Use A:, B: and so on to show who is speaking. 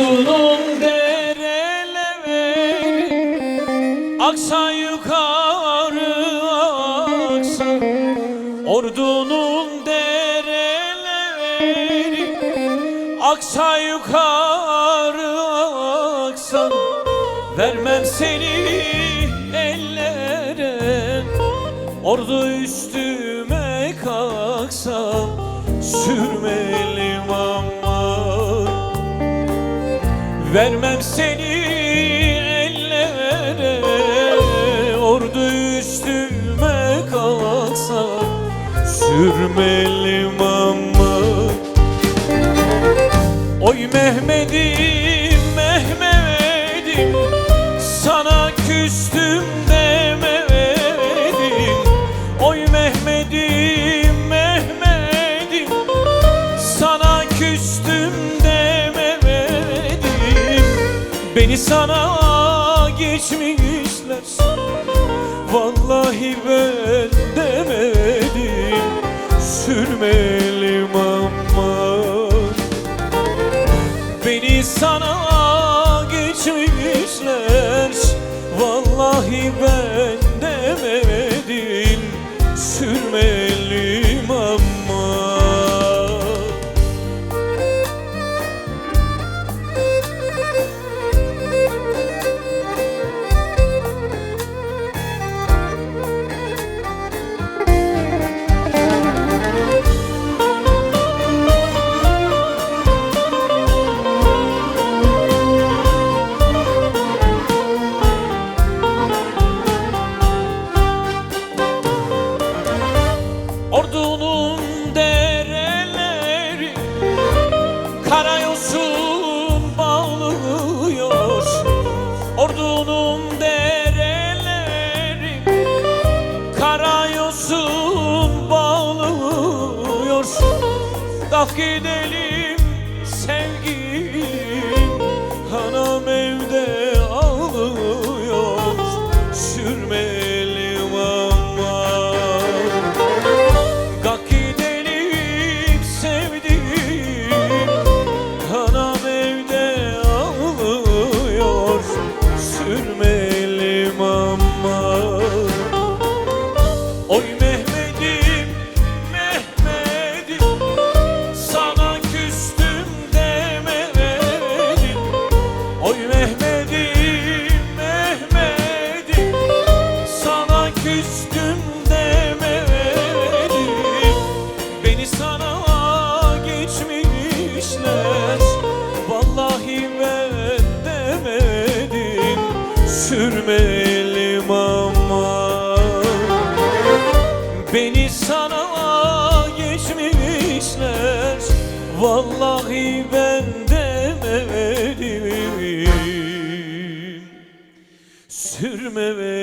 A: Ordunun dereleri Aksa yukarı aksa. Ordunun dereleri Aksa yukarı aksa. Vermem seni ellere Ordu üstüme kalksa. Sürmelim Vermem seni ellere Ordu üstüme kalksa Sürmelim ama Oy Mehmet'im Mehmet'im Sana küstüm demedim. Oy Mehmet'im Mehmet'im Sana küstüm Beni sana geçmişler Vallahi ben demedim Sürmelim aman Beni sana geçmişler Vallahi ben Kalk gidelim küstüm demedim Beni sana geçmişler. Vallahi ben demedim. Sürmelim ama. Beni sana geçmişler. Vallahi ben demedim. Sürmelim